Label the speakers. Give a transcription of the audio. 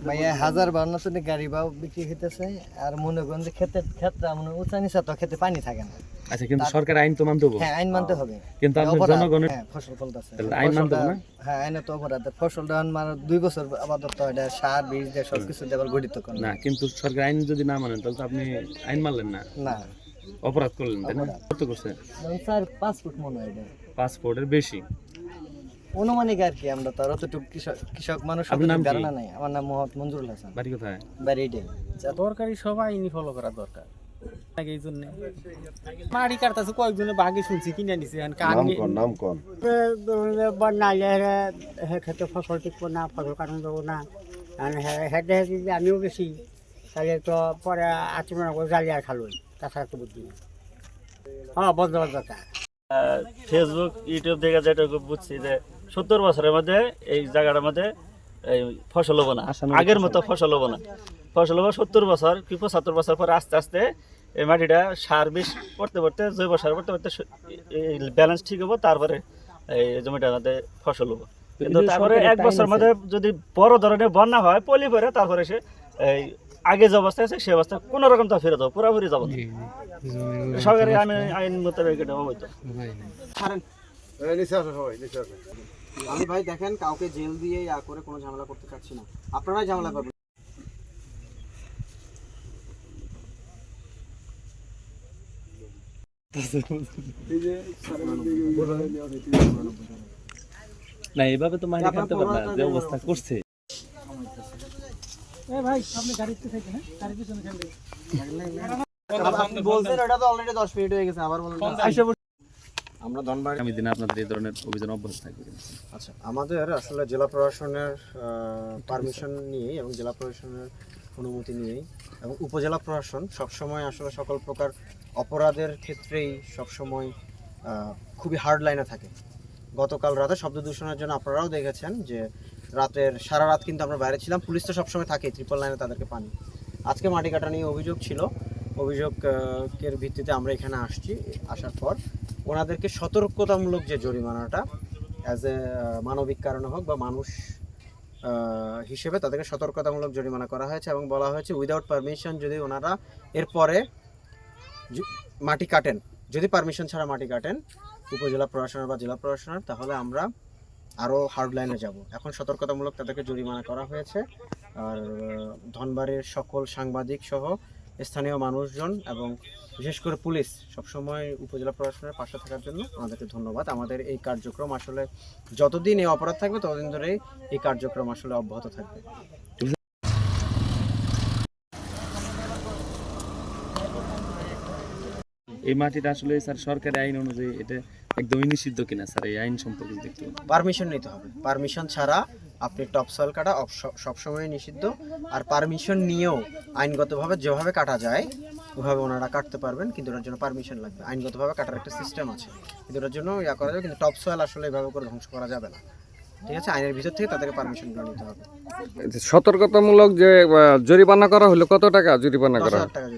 Speaker 1: ভাইয়া হাজার বান্ন টনে গাড়ি বাও বিক্রি হইতেছে আর মনে করেন যে খেতে ক্ষেত্রে মনে উঁচা নিচা তো খেতে পানি থাকে না।
Speaker 2: আচ্ছা কিন্তু সরকার আইন তো মানতে হবে।
Speaker 1: হ্যাঁ আইন মানতে হবে।
Speaker 2: কিন্তু আপনার
Speaker 1: অপরাধ।
Speaker 2: জনগণের
Speaker 1: হ্যাঁ ফসল ফলতেছে।
Speaker 2: আইন মানতে হবে না?
Speaker 1: হ্যাঁ আইনে তো অপরাধ। ফসলটা মানে দুই বছর আপাতত এটা সার বীজ দিয়ে সব কিছু দিয়ে গঠিত করেন
Speaker 2: না কিন্তু সরকার আইন যদি না মানেন তাহলে তো আপনি আইন মানলেন না।
Speaker 1: না।
Speaker 2: অপরাধ করলেন তাই না? কত করছে?
Speaker 1: স্যার পাঁচ ফুট মনে হয় এটা।
Speaker 2: পাসপোর্টের বেশি।
Speaker 1: অনুমানিক আর কি আমরা তো আর অতটুকু কৃষক কৃষক মানুষ ধারণা নাই। আমার নাম মোহাম্মদ মঞ্জুরুল হাসান।
Speaker 2: বাড়ি কোথায়?
Speaker 1: বাড়ি এটাই
Speaker 3: দরকারি সবাই আইনি ফলো করা দরকার। আগে এই জন্য। কাটতেছে কয়েকজনে বাগে শুনছি কিনে নিছে এখন
Speaker 4: নাম কন নাম কন?
Speaker 5: বন্যা হে খেতে ফসল টিকবো না ফসল কাটন যাব না। হে- হেঁটে হেঁটে যদি আমিও গেছি তাহলে তো পরে জ্বালিয়ে খালো তাছাড়া তো বুদ্ধি হ্যাঁ বন্ধ
Speaker 6: ফেসবুক ইউটিউব দেখে যেটুকু বুঝছি যে সত্তর বছরের মধ্যে এই জায়গাটার মধ্যে এই ফসল হব না। আগের মতো ফসল। হব না। ফসল হব সত্তর বছর কি পঁচাত্তর বছর পর আস্তে আস্তে এই মাটিটা সার বিষ পড়তে পড়তে জৈব সার পড়তে পড়তে ব্যালেন্স ঠিক হব তারপরে এই জমিটার মধ্যে ফসল হব। কিন্তু তারপরে এক বছর মধ্যে যদি বড় ধরনের বন্যা হয় পলি পরে তারপরে সে এই আগে যে অবস্থা আছে সে অবস্থা কোনো রকম তা ফেরত হবে পুরোপুরি যাব সরকারি আইন আইন মোতাবেক এটা অবৈধ
Speaker 4: নিচে আসো সবাই নিচে আসো।
Speaker 7: আমি ভাই দেখেন কাউকে জেল দিয়ে ইয়া করে কোনো ঝামেলা করতে চাচ্ছি না। আপনারাই ঝামেলা করবেন।
Speaker 2: না এইভাবে তো মাইনে খাতে পারবে না যে অবস্থা করছে।
Speaker 7: আপনি বলছেন ওটা তো অলরেডি দশ মিনিট হয়ে গেছে আবার বলেন আমরা ধনবাড়ি
Speaker 2: আগামী দিনে আপনাদের এই ধরনের অভিযান অব্যাহত থাকবে।
Speaker 7: আচ্ছা আমাদের আসলে জেলা প্রশাসনের পারমিশন নিয়েই এবং জেলা প্রশাসনের অনুমতি নিয়েই এবং উপজেলা প্রশাসন সবসময় আসলে সকল প্রকার অপরাধের ক্ষেত্রেই সবসময় খুবই হার্ড লাইনে থাকে। গতকাল রাতে শব্দ দূষণের জন্য আপনারাও দেখেছেন যে রাতের সারা রাত কিন্তু আমরা বাইরে ছিলাম। পুলিশ তো সবসময় থাকে ট্রিপল লাইনে তাদেরকে পানি। আজকে মাটি কাটা নিয়ে অভিযোগ ছিল। অভিযোগের ভিত্তিতে আমরা এখানে আসছি আসার পর ওনাদেরকে সতর্কতামূলক যে জরিমানাটা অ্যাজ এ মানবিক কারণে হোক বা মানুষ হিসেবে তাদেরকে সতর্কতামূলক জরিমানা করা হয়েছে এবং বলা হয়েছে উইদাউট পারমিশন যদি ওনারা এরপরে মাটি কাটেন, যদি পারমিশন ছাড়া মাটি কাটেন উপজেলা প্রশাসনের বা জেলা প্রশাসনের, তাহলে আমরা আরও হার্ড লাইনে যাব। এখন সতর্কতামূলক তাদেরকে জরিমানা করা হয়েছে। আর ধনবাড়ির সকল সাংবাদিক সহ স্থানীয় মানুষজন এবং বিশেষ করে পুলিশ সবসময় উপজেলা প্রশাসনের পাশে থাকার জন্য আমাদেরকে ধন্যবাদ। আমাদের এই কার্যক্রম আসলে যতদিন এই অপরাধ থাকবে, ততদিন ধরেই এই কার্যক্রম আসলে অব্যাহত থাকবে।
Speaker 2: এই মাটিটা আসলে স্যার সরকারি আইন অনুযায়ী এটা একদমই নিষিদ্ধ কিনা স্যার এই আইন সম্পর্কে দেখতে।
Speaker 7: পারমিশন নিতে হবে। পারমিশন ছাড়া আপনি টপ সয়েল কাটা সবসময় নিষিদ্ধ। আর পারমিশন নিয়েও আইনগতভাবে যেভাবে কাটা যায় ওভাবে ওনারা কাটতে পারবেন কিন্তু ওটার জন্য পারমিশন লাগবে। আইনগতভাবে কাটার একটা সিস্টেম আছে। কিন্তু ওটার জন্য ইয়া করা যাবে কিন্তু টপ সয়েল আসলে এভাবে করে ধ্বংস করা যাবে না। ঠিক আছে? আইনের ভিতর থেকে তাদেরকে পারমিশন পারমিশনগুলো নিতে হবে।
Speaker 8: সতর্কতামূলক যে জরিমানা করা হলো কত টাকা জরিমানা করা
Speaker 7: টাকা